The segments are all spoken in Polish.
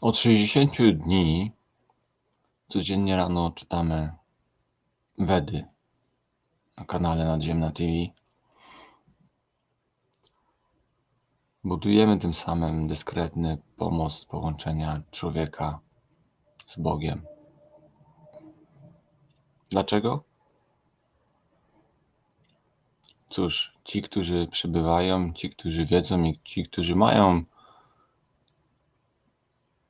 Od 60 dni codziennie rano czytamy Wedy na kanale Nadziemna TV. Budujemy tym samym dyskretny pomost połączenia człowieka z Bogiem. Dlaczego? Cóż, ci, którzy przybywają, ci, którzy wiedzą i ci, którzy mają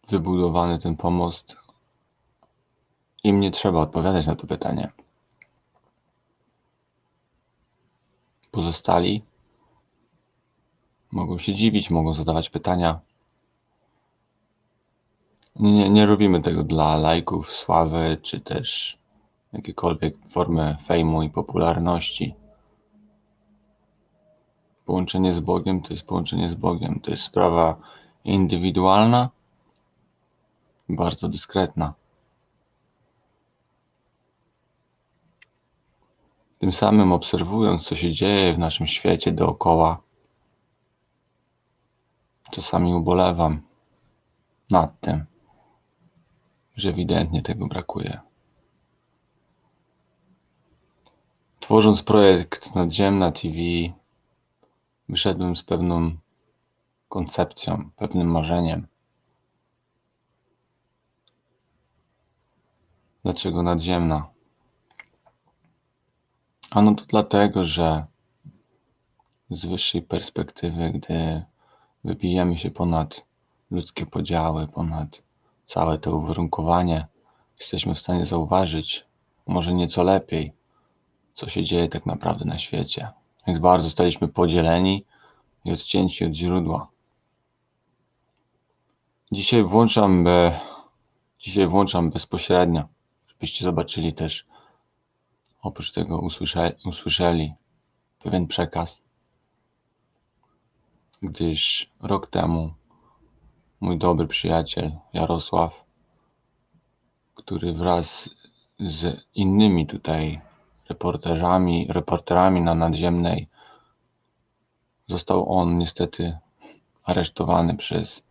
wybudowany ten pomost, im nie trzeba odpowiadać na to pytanie. Pozostali mogą się dziwić, mogą zadawać pytania. Nie, nie robimy tego dla lajków, sławy, czy też jakiekolwiek formy fejmu i popularności. Połączenie z Bogiem to jest połączenie z Bogiem. To jest sprawa indywidualna, bardzo dyskretna. Tym samym obserwując, co się dzieje w naszym świecie dookoła, czasami ubolewam nad tym, że ewidentnie tego brakuje. Tworząc projekt Nadziemna TV, wyszedłem z pewną koncepcją, pewnym marzeniem. Dlaczego nadziemna? Ano to dlatego, że z wyższej perspektywy, gdy wybijemy się ponad ludzkie podziały, ponad całe to uwarunkowanie, jesteśmy w stanie zauważyć, może nieco lepiej, co się dzieje tak naprawdę na świecie. Jak bardzo zostaliśmy podzieleni i odcięci od źródła. Dzisiaj włączam, be, dzisiaj włączam bezpośrednio, żebyście zobaczyli też, oprócz tego usłysza, usłyszeli pewien przekaz, gdyż rok temu mój dobry przyjaciel Jarosław, który wraz z innymi tutaj reporterzami, reporterami na nadziemnej. Został on niestety aresztowany przez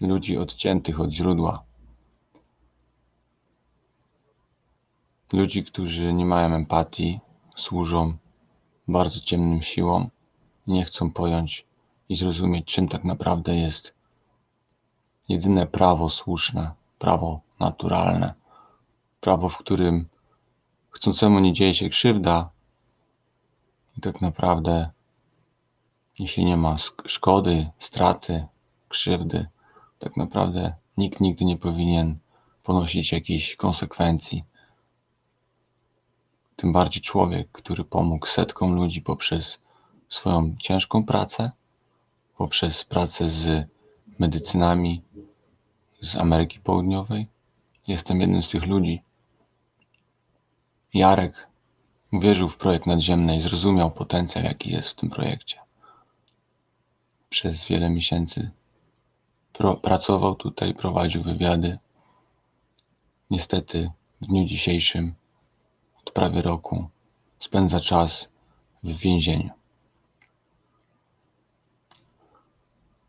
ludzi odciętych od źródła. Ludzi, którzy nie mają empatii, służą bardzo ciemnym siłom, nie chcą pojąć i zrozumieć, czym tak naprawdę jest jedyne prawo słuszne, prawo naturalne, prawo, w którym chcącemu nie dzieje się krzywda i tak naprawdę jeśli nie ma szkody, straty, krzywdy, tak naprawdę nikt nigdy nie powinien ponosić jakichś konsekwencji. Tym bardziej człowiek, który pomógł setkom ludzi poprzez swoją ciężką pracę, poprzez pracę z medycynami z Ameryki Południowej. Jestem jednym z tych ludzi. Jarek uwierzył w projekt nadziemny i zrozumiał potencjał, jaki jest w tym projekcie. Przez wiele miesięcy pracował tutaj, prowadził wywiady. Niestety w dniu dzisiejszym, od prawie roku, spędza czas w więzieniu.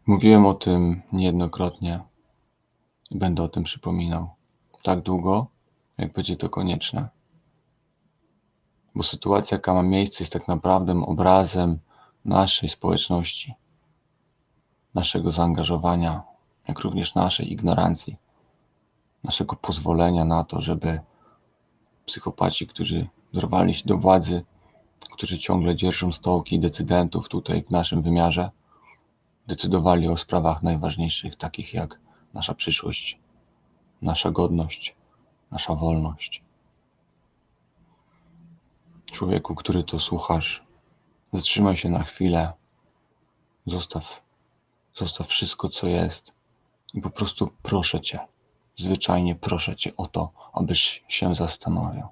Mówiłem o tym niejednokrotnie i będę o tym przypominał tak długo, jak będzie to konieczne bo sytuacja, jaka ma miejsce, jest tak naprawdę obrazem naszej społeczności, naszego zaangażowania, jak również naszej ignorancji, naszego pozwolenia na to, żeby psychopaci, którzy dorwali się do władzy, którzy ciągle dzierżą stołki decydentów tutaj w naszym wymiarze, decydowali o sprawach najważniejszych, takich jak nasza przyszłość, nasza godność, nasza wolność. Człowieku, który to słuchasz, zatrzymaj się na chwilę, zostaw, zostaw wszystko, co jest i po prostu proszę Cię, zwyczajnie proszę Cię o to, abyś się zastanowił.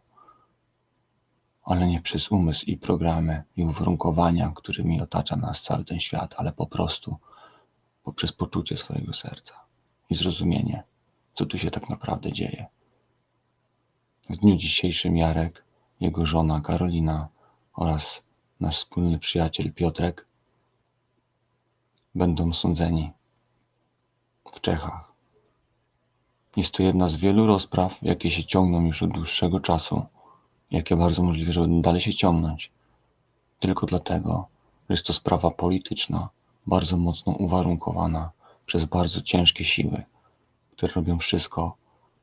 Ale nie przez umysł i programy i uwarunkowania, którymi otacza nas cały ten świat, ale po prostu poprzez poczucie swojego serca i zrozumienie, co tu się tak naprawdę dzieje. W dniu dzisiejszym Jarek jego żona Karolina oraz nasz wspólny przyjaciel Piotrek będą sądzeni w Czechach. Jest to jedna z wielu rozpraw, jakie się ciągną już od dłuższego czasu, jakie bardzo możliwe, że będą dalej się ciągnąć. Tylko dlatego, że jest to sprawa polityczna, bardzo mocno uwarunkowana przez bardzo ciężkie siły, które robią wszystko,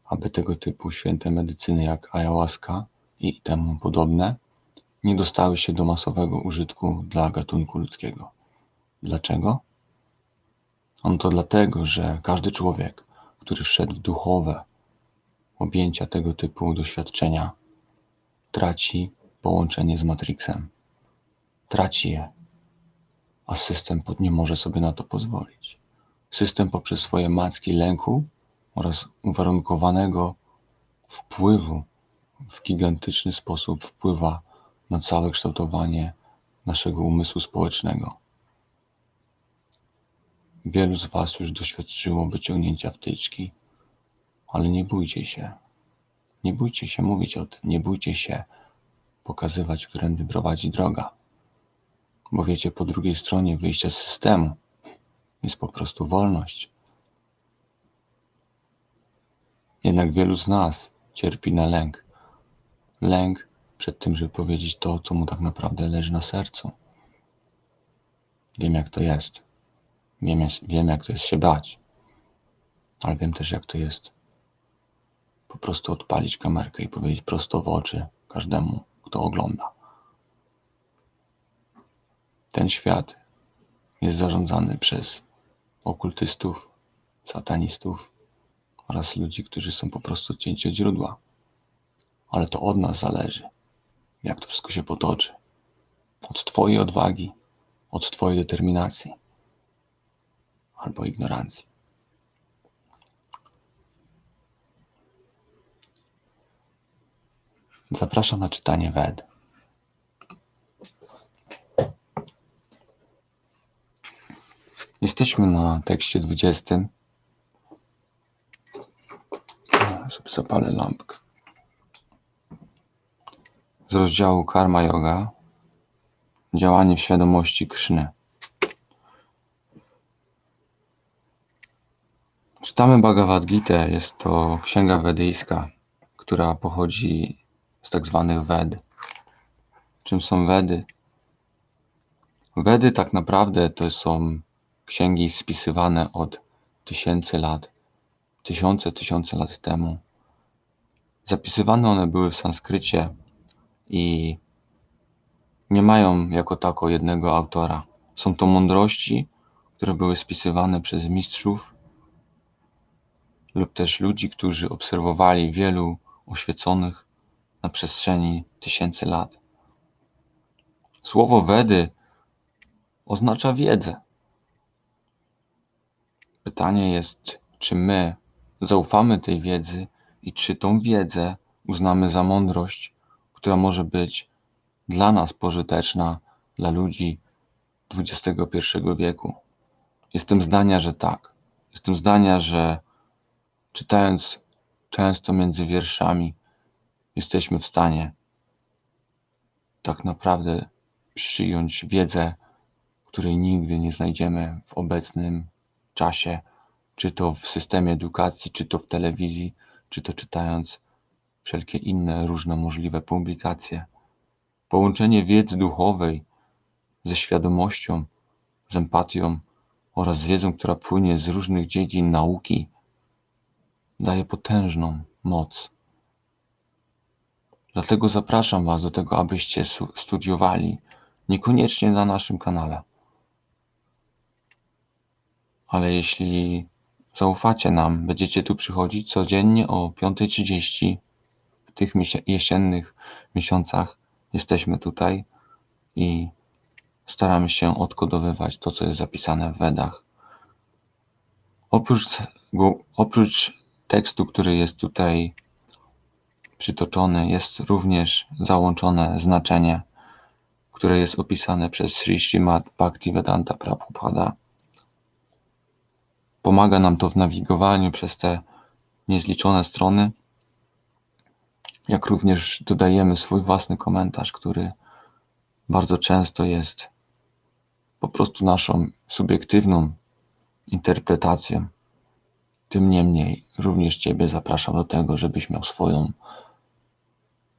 aby tego typu święte medycyny jak ayahuasca i temu podobne nie dostały się do masowego użytku dla gatunku ludzkiego. Dlaczego? On to dlatego, że każdy człowiek, który wszedł w duchowe objęcia tego typu doświadczenia, traci połączenie z Matrixem. Traci je, a system nie może sobie na to pozwolić. System poprzez swoje macki lęku oraz uwarunkowanego wpływu w gigantyczny sposób wpływa na całe kształtowanie naszego umysłu społecznego. Wielu z Was już doświadczyło wyciągnięcia wtyczki, ale nie bójcie się. Nie bójcie się mówić o tym, nie bójcie się pokazywać, którędy prowadzi droga. Bo wiecie, po drugiej stronie wyjścia z systemu jest po prostu wolność. Jednak wielu z nas cierpi na lęk. Lęk przed tym, żeby powiedzieć to, co mu tak naprawdę leży na sercu. Wiem, jak to jest. Wiem, wiem jak to jest się bać. Ale wiem też, jak to jest po prostu odpalić kamerkę i powiedzieć prosto w oczy każdemu, kto ogląda. Ten świat jest zarządzany przez okultystów, satanistów oraz ludzi, którzy są po prostu cięci od źródła. Ale to od nas zależy, jak to wszystko się potoczy. Od Twojej odwagi, od Twojej determinacji albo ignorancji. Zapraszam na czytanie Wed. Jesteśmy na tekście 20. Ja zapalę lampkę. Z rozdziału Karma Yoga. Działanie w świadomości Kryszny. Czytamy Bhagavad Gita, jest to księga wedyjska, która pochodzi z tak zwanych Wed. Czym są Wedy? Wedy tak naprawdę to są księgi spisywane od tysięcy lat, tysiące, tysiące lat temu. Zapisywane one były w sanskrycie i nie mają jako tako jednego autora. Są to mądrości, które były spisywane przez mistrzów lub też ludzi, którzy obserwowali wielu oświeconych na przestrzeni tysięcy lat. Słowo Wedy oznacza wiedzę. Pytanie jest, czy my zaufamy tej wiedzy i czy tą wiedzę uznamy za mądrość, która może być dla nas pożyteczna, dla ludzi XXI wieku. Jestem zdania, że tak. Jestem zdania, że czytając często między wierszami, jesteśmy w stanie tak naprawdę przyjąć wiedzę, której nigdy nie znajdziemy w obecnym czasie, czy to w systemie edukacji, czy to w telewizji, czy to czytając wszelkie inne różne możliwe publikacje. Połączenie wiedzy duchowej ze świadomością, z empatią oraz z wiedzą, która płynie z różnych dziedzin nauki, daje potężną moc. Dlatego zapraszam Was do tego, abyście studiowali, niekoniecznie na naszym kanale. Ale jeśli zaufacie nam, będziecie tu przychodzić codziennie o 5.30 w tych jesiennych miesiącach. Jesteśmy tutaj i staramy się odkodowywać to, co jest zapisane w Wedach. Oprócz, oprócz tekstu, który jest tutaj przytoczony, jest również załączone znaczenie, które jest opisane przez Sri Srimad Bhaktivedanta Prabhupada. Pomaga nam to w nawigowaniu przez te niezliczone strony, jak również dodajemy swój własny komentarz, który bardzo często jest po prostu naszą subiektywną interpretacją Tym niemniej również Ciebie zapraszam do tego, żebyś miał swoją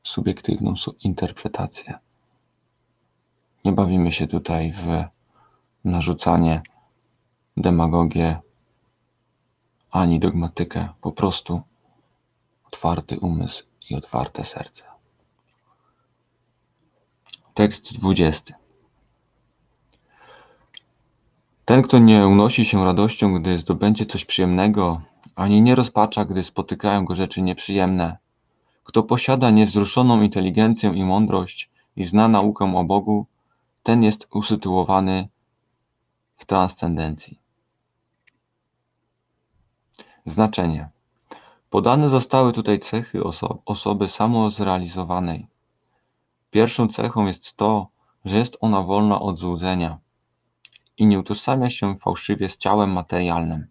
subiektywną interpretację. Nie bawimy się tutaj w narzucanie, demagogię ani dogmatykę, po prostu otwarty umysł i otwarte serce. Tekst 20. Ten, kto nie unosi się radością, gdy zdobędzie coś przyjemnego, ani nie rozpacza, gdy spotykają go rzeczy nieprzyjemne, kto posiada niewzruszoną inteligencję i mądrość i zna naukę o Bogu, ten jest usytuowany w transcendencji. Znaczenie. Podane zostały tutaj cechy oso osoby samozrealizowanej. Pierwszą cechą jest to, że jest ona wolna od złudzenia i nie utożsamia się fałszywie z ciałem materialnym.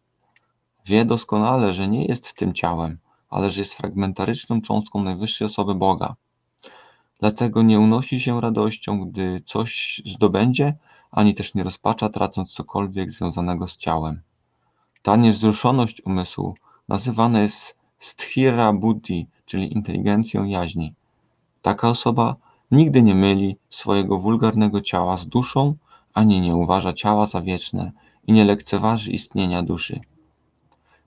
Wie doskonale, że nie jest tym ciałem, ale że jest fragmentaryczną cząstką najwyższej osoby Boga. Dlatego nie unosi się radością, gdy coś zdobędzie, ani też nie rozpacza, tracąc cokolwiek związanego z ciałem. Ta niewzruszoność umysłu nazywana jest sthira buddhi, czyli inteligencją jaźni. Taka osoba nigdy nie myli swojego wulgarnego ciała z duszą, ani nie uważa ciała za wieczne i nie lekceważy istnienia duszy.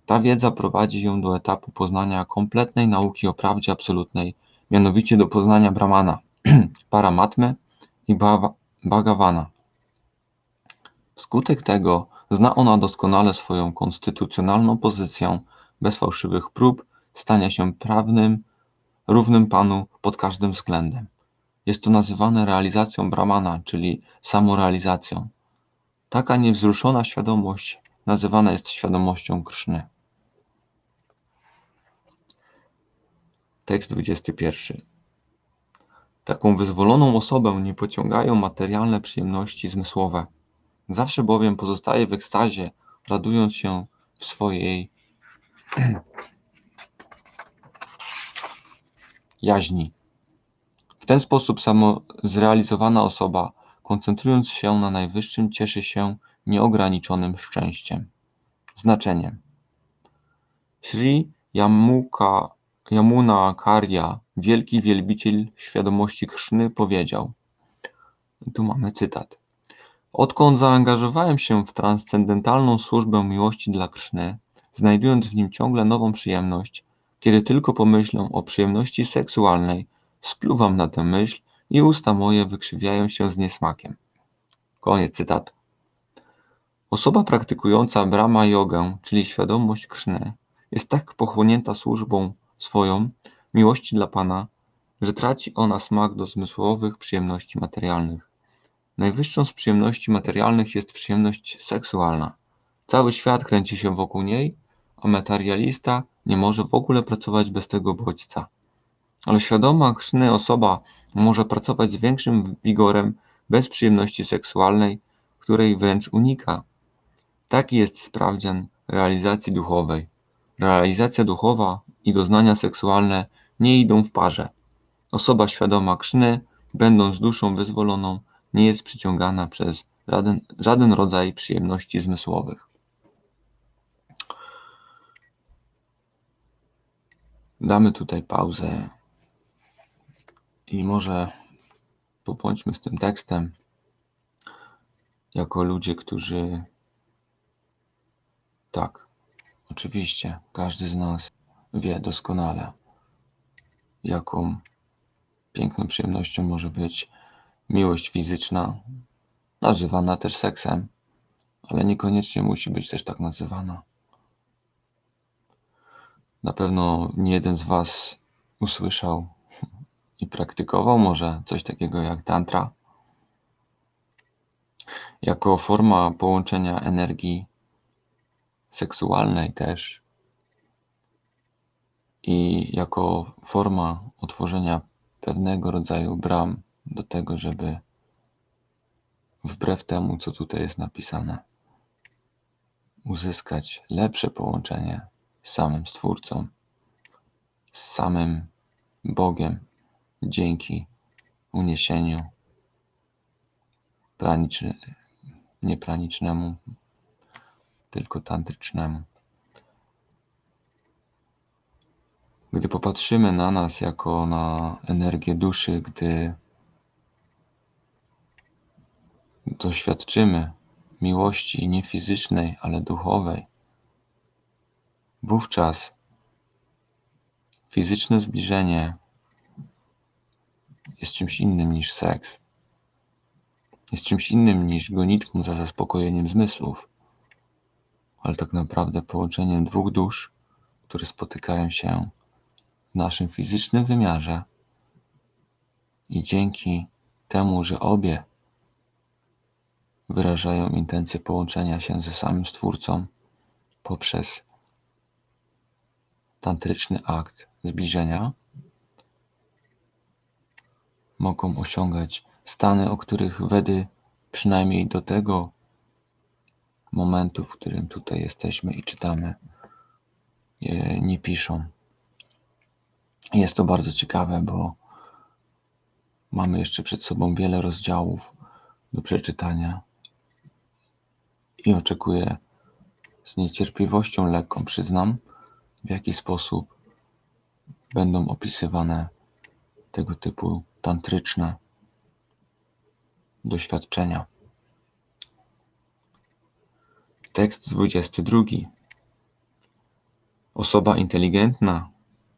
Ta wiedza prowadzi ją do etapu poznania kompletnej nauki o prawdzie absolutnej, mianowicie do poznania Brahmana, Paramatmy i Bhagavana. Wskutek tego zna ona doskonale swoją konstytucjonalną pozycję, bez fałszywych prób stania się prawnym, równym Panu pod każdym względem. Jest to nazywane realizacją Brahmana, czyli samorealizacją. Taka niewzruszona świadomość nazywana jest świadomością Kryszny. Tekst 21. Taką wyzwoloną osobę nie pociągają materialne przyjemności zmysłowe. Zawsze bowiem pozostaje w ekstazie, radując się w swojej jaźni. W ten sposób samozrealizowana osoba, koncentrując się na najwyższym, cieszy się nieograniczonym szczęściem. Znaczenie. Sri Yamuka, Yamuna Karya, wielki wielbiciel świadomości Krszny, powiedział. Tu mamy cytat. Odkąd zaangażowałem się w transcendentalną służbę miłości dla Krszny, znajdując w nim ciągle nową przyjemność, kiedy tylko pomyślę o przyjemności seksualnej, spluwam na tę myśl i usta moje wykrzywiają się z niesmakiem. Koniec cytatu. Osoba praktykująca Brahma Jogę, czyli świadomość Krzny, jest tak pochłonięta służbą swoją, miłości dla Pana, że traci ona smak do zmysłowych przyjemności materialnych. Najwyższą z przyjemności materialnych jest przyjemność seksualna. Cały świat kręci się wokół niej, a materialista nie może w ogóle pracować bez tego bodźca. Ale świadoma chrzny osoba może pracować z większym wigorem bez przyjemności seksualnej, której wręcz unika. Taki jest sprawdzian realizacji duchowej. Realizacja duchowa i doznania seksualne nie idą w parze. Osoba świadoma krzny, będąc duszą wyzwoloną, nie jest przyciągana przez żaden, żaden rodzaj przyjemności zmysłowych. Damy tutaj pauzę i może pobądźmy z tym tekstem jako ludzie, którzy tak, oczywiście, każdy z nas wie doskonale, jaką piękną przyjemnością może być miłość fizyczna, nazywana też seksem, ale niekoniecznie musi być też tak nazywana. Na pewno nie jeden z Was usłyszał i praktykował może coś takiego jak tantra, jako forma połączenia energii seksualnej też i jako forma otworzenia pewnego rodzaju bram do tego, żeby wbrew temu, co tutaj jest napisane, uzyskać lepsze połączenie z samym Stwórcą, z samym Bogiem dzięki uniesieniu praniczny, nie pranicznemu, tylko tantrycznemu. Gdy popatrzymy na nas jako na energię duszy, gdy doświadczymy miłości nie fizycznej, ale duchowej, wówczas fizyczne zbliżenie jest czymś innym niż seks. Jest czymś innym niż gonitwą za zaspokojeniem zmysłów, ale tak naprawdę połączeniem dwóch dusz, które spotykają się w naszym fizycznym wymiarze i dzięki temu, że obie wyrażają intencję połączenia się ze samym Stwórcą poprzez tantryczny akt zbliżenia, mogą osiągać stany, o których Wedy przynajmniej do tego momentu, w którym tutaj jesteśmy i czytamy, nie piszą. Jest to bardzo ciekawe, bo mamy jeszcze przed sobą wiele rozdziałów do przeczytania i oczekuję z niecierpliwością lekką, przyznam, w jaki sposób będą opisywane tego typu tantryczne doświadczenia. Tekst 22. Osoba inteligentna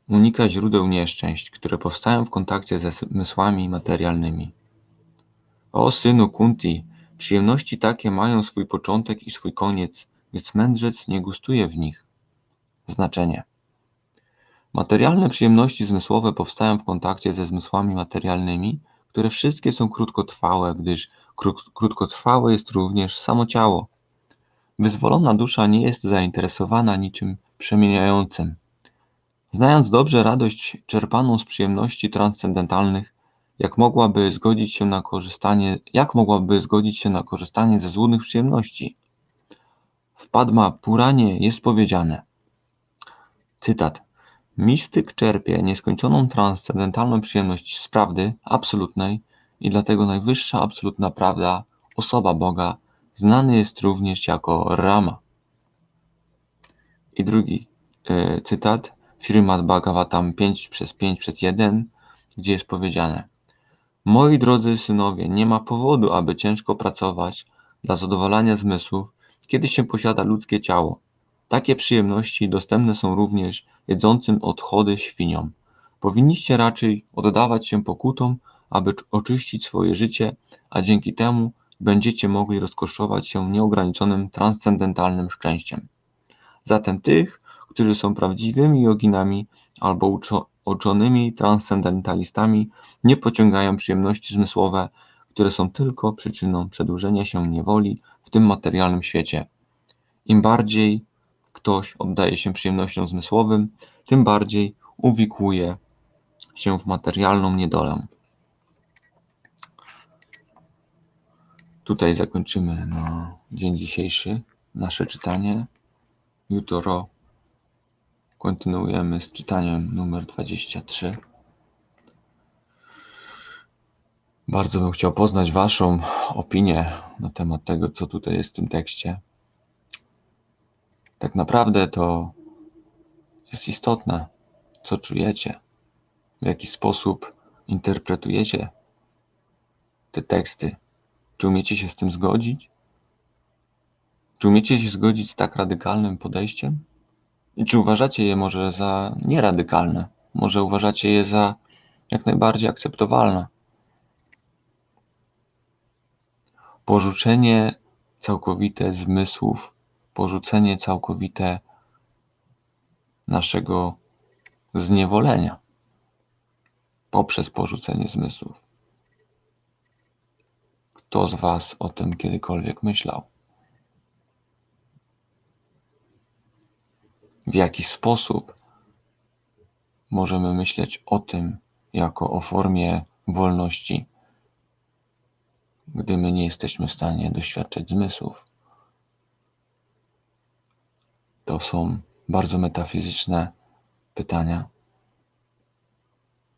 unika źródeł nieszczęść, które powstają w kontakcie ze zmysłami materialnymi. O synu Kunti, przyjemności takie mają swój początek i swój koniec, więc mędrzec nie gustuje w nich. Znaczenie. Materialne przyjemności zmysłowe powstają w kontakcie ze zmysłami materialnymi, które wszystkie są krótkotrwałe, gdyż krótkotrwałe jest również samo ciało. Wyzwolona dusza nie jest zainteresowana niczym przemieniającym. Znając dobrze radość czerpaną z przyjemności transcendentalnych, jak mogłaby zgodzić się na korzystanie, jak mogłaby zgodzić się na korzystanie ze złudnych przyjemności? W Padma Puranie jest powiedziane, cytat, Mistyk czerpie nieskończoną transcendentalną przyjemność z prawdy absolutnej i dlatego najwyższa absolutna prawda, osoba Boga, znany jest również jako Rama. I drugi y, cytat, Firmat Bhagavatam 5 przez 5 przez 1, gdzie jest powiedziane Moi drodzy synowie, nie ma powodu, aby ciężko pracować dla zadowalania zmysłów, kiedy się posiada ludzkie ciało. Takie przyjemności dostępne są również jedzącym odchody świniom. Powinniście raczej oddawać się pokutom, aby oczyścić swoje życie, a dzięki temu będziecie mogli rozkoszować się nieograniczonym transcendentalnym szczęściem. Zatem tych, którzy są prawdziwymi joginami albo uczo uczonymi transcendentalistami, nie pociągają przyjemności zmysłowe, które są tylko przyczyną przedłużenia się niewoli w tym materialnym świecie. Im bardziej ktoś oddaje się przyjemnościom zmysłowym, tym bardziej uwikłuje się w materialną niedolę. Tutaj zakończymy na dzień dzisiejszy nasze czytanie. Jutro kontynuujemy z czytaniem numer 23. Bardzo bym chciał poznać Waszą opinię na temat tego, co tutaj jest w tym tekście. Tak naprawdę to jest istotne, co czujecie, w jaki sposób interpretujecie te teksty. Czy umiecie się z tym zgodzić? Czy umiecie się zgodzić z tak radykalnym podejściem? I czy uważacie je może za nieradykalne? Może uważacie je za jak najbardziej akceptowalne? Porzucenie całkowite zmysłów porzucenie całkowite naszego zniewolenia poprzez porzucenie zmysłów. Kto z Was o tym kiedykolwiek myślał? W jaki sposób możemy myśleć o tym jako o formie wolności, gdy my nie jesteśmy w stanie doświadczać zmysłów? To są bardzo metafizyczne pytania.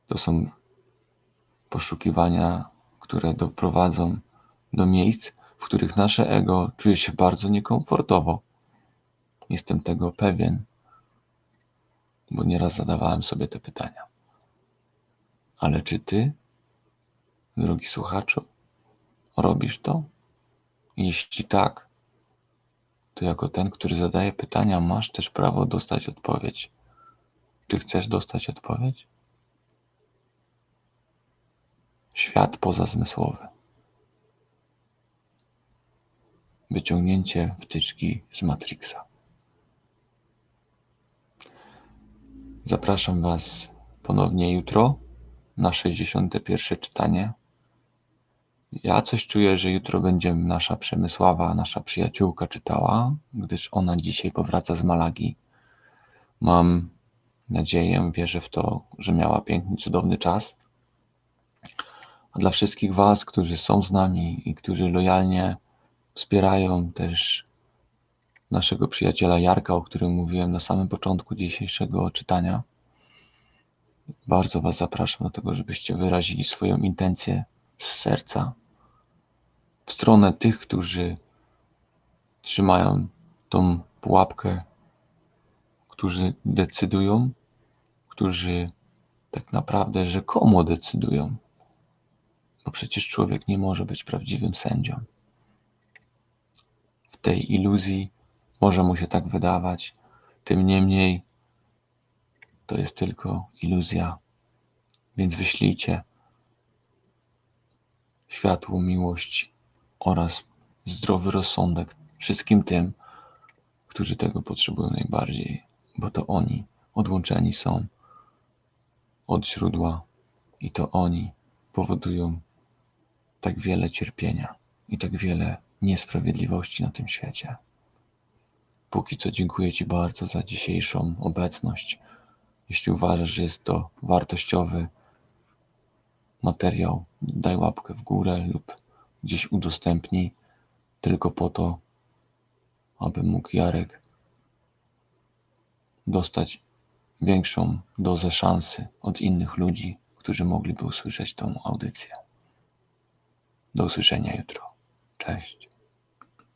To są poszukiwania, które doprowadzą do miejsc, w których nasze ego czuje się bardzo niekomfortowo. Jestem tego pewien. bo nieraz zadawałem sobie te pytania. Ale czy ty, drogi słuchaczu, robisz to? Jeśli tak, to jako ten, który zadaje pytania, masz też prawo dostać odpowiedź. Czy chcesz dostać odpowiedź? Świat pozazmysłowy. Wyciągnięcie wtyczki z Matrixa. Zapraszam Was ponownie jutro na 61. czytanie. Ja coś czuję, że jutro będzie nasza Przemysława, nasza przyjaciółka czytała, gdyż ona dzisiaj powraca z Malagi. Mam nadzieję, wierzę w to, że miała piękny, cudowny czas. A dla wszystkich Was, którzy są z nami i którzy lojalnie wspierają też naszego przyjaciela Jarka, o którym mówiłem na samym początku dzisiejszego czytania, bardzo Was zapraszam do tego, żebyście wyrazili swoją intencję z serca w stronę tych, którzy trzymają tą pułapkę, którzy decydują, którzy tak naprawdę rzekomo decydują, bo przecież człowiek nie może być prawdziwym sędzią. W tej iluzji może mu się tak wydawać, tym niemniej to jest tylko iluzja. Więc wyślijcie światło, miłość oraz zdrowy rozsądek wszystkim tym, którzy tego potrzebują najbardziej, bo to oni odłączeni są od źródła i to oni powodują tak wiele cierpienia i tak wiele niesprawiedliwości na tym świecie. Póki co dziękuję Ci bardzo za dzisiejszą obecność. Jeśli uważasz, że jest to wartościowy materiał, daj łapkę w górę lub gdzieś udostępnij tylko po to, aby mógł Jarek dostać większą dozę szansy od innych ludzi, którzy mogliby usłyszeć tą audycję. Do usłyszenia jutro. Cześć.